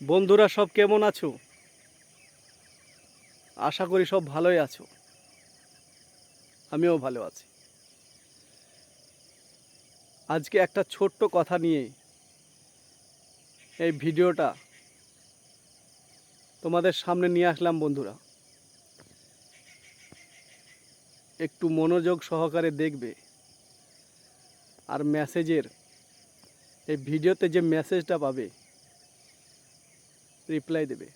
বন্ধুরা সব কেমন আছো? আশা করি সব ভালোই আছো। আমিও ভালো আছি। আজকে একটা ছোট্ট কথা নিয়ে এই ভিডিওটা তোমাদের সামনে নিয়ে আসলাম বন্ধুরা। একটু মনোযোগ সহকারে দেখবে আর মেসেজের এই ভিডিওতে যে মেসেজটা পাবে রিপ্লাই দেবে।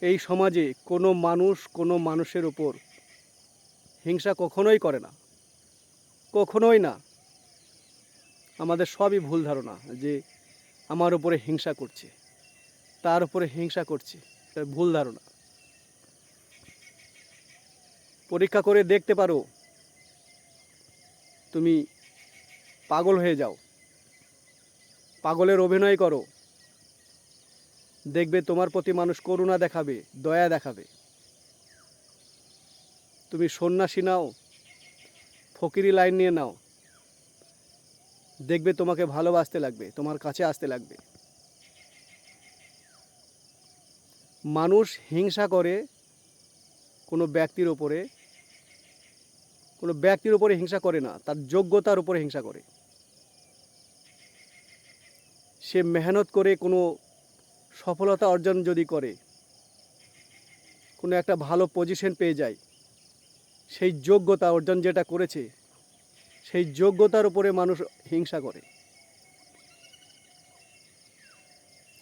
এই সমাজে কোনো মানুষ কোনো মানুষের ওপর হিংসা কখনোই করে না। কখনোই না। আমাদের সবই ভুল ধারণা যে আমার উপরে হিংসা করছে। তার উপরে হিংসা করছে। ভুল ধারণা। পরীক্ষা করে দেখতে পারো। তুমি পাগল হয়ে যাও। পাগলের অভিনয় করো। দেখবে তোমার প্রতি মানুষ করুণা দেখাবে, দয়া দেখাবে। তুমি সন্ন্যাসী নাও, ফকিরি লাইন নিয়ে নাও। দেখবে তোমাকে ভালোবাসতে লাগবে, তোমার কাছে আসতে লাগবে। মানুষ হিংসা করে কোনো ব্যক্তির ওপরে কোনো ব্যক্তির উপরে হিংসা করে না, তার যোগ্যতার উপরে হিংসা করে। সে মেহনত করে কোনো সফলতা অর্জন যদি করে, কোনো একটা ভালো পজিশন পেয়ে যায়, সেই যোগ্যতা অর্জন যেটা করেছে, সেই যোগ্যতার উপরে মানুষ হিংসা করে।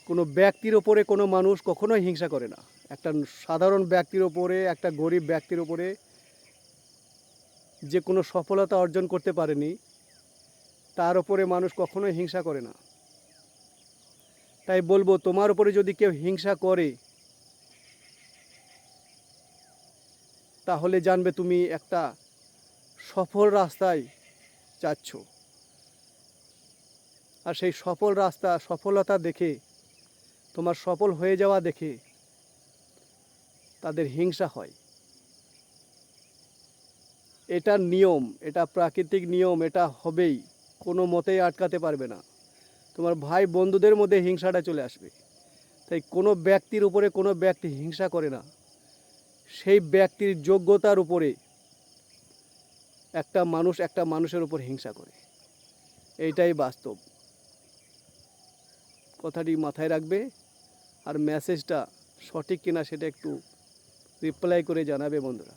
কোনো ব্যক্তির ওপরে কোনো মানুষ কখনোই হিংসা করে না। একটা সাধারণ ব্যক্তির ওপরে একটা গরিব ব্যক্তির ওপরে যে কোনো সফলতা অর্জন করতে পারেনি, তার ওপরে মানুষ কখনোই হিংসা করে না। তাই বলব, তোমার উপরে যদি কেউ হিংসা করে, তাহলে জানবে তুমি একটা সফল রাস্তায় যাচ্ছ। আর সেই সফল রাস্তা, সফলতা দেখে, তোমার সফল হয়ে যাওয়া দেখে, তাদের হিংসা হয়। এটা নিয়ম, এটা প্রাকৃতিক নিয়ম, এটা হবেই, কোনো মতেই আটকাতে পারবে না। তোমার ভাই বন্ধুদের মধ্যে হিংসাটা চলে আসবে। তাই কোনো ব্যক্তির উপরে কোনো ব্যক্তি হিংসা করে না। সেই ব্যক্তির যোগ্যতার উপরে একটা মানুষ একটা মানুষের উপর হিংসা করে। এইটাই বাস্তব। কথাটি মাথায় রাখবে আর মেসেজটা সঠিক কিনা সেটা একটু রিপ্লাই করে জানাবে বন্ধুরা।